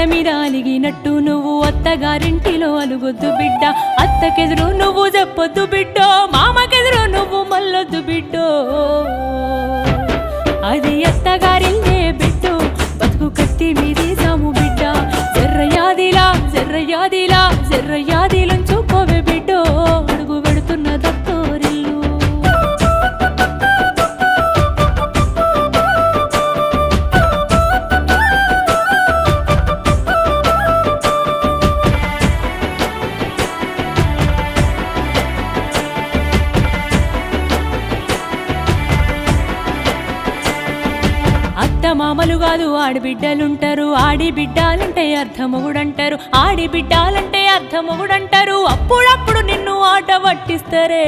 నేల మీద అలిగినట్టు నువ్వు అత్తగారింటిలో అలుగొద్దు బిడ్డ. అత్తకెదురు నువ్వు చెప్పొద్దు బిడ్డో మామకెదురు నువ్వు మల్లొద్దు బిడ్డో. అది అత్తగారిల్లే బిడ్డో బతుకు కత్తి మీది సాము బిడ్డ. జర్రయాదిలా జర్రయాదిలా జర్రయాది అత్త మామలు కాదు ఆడిబిడ్డలుంటారు. ఆడి బిడ్డాలంటే అర్థమొగుడంటారు ఆడి బిడ్డాలంటే అర్థమొగుడంటారు అప్పుడప్పుడు నిన్ను ఆట పట్టిస్తారే.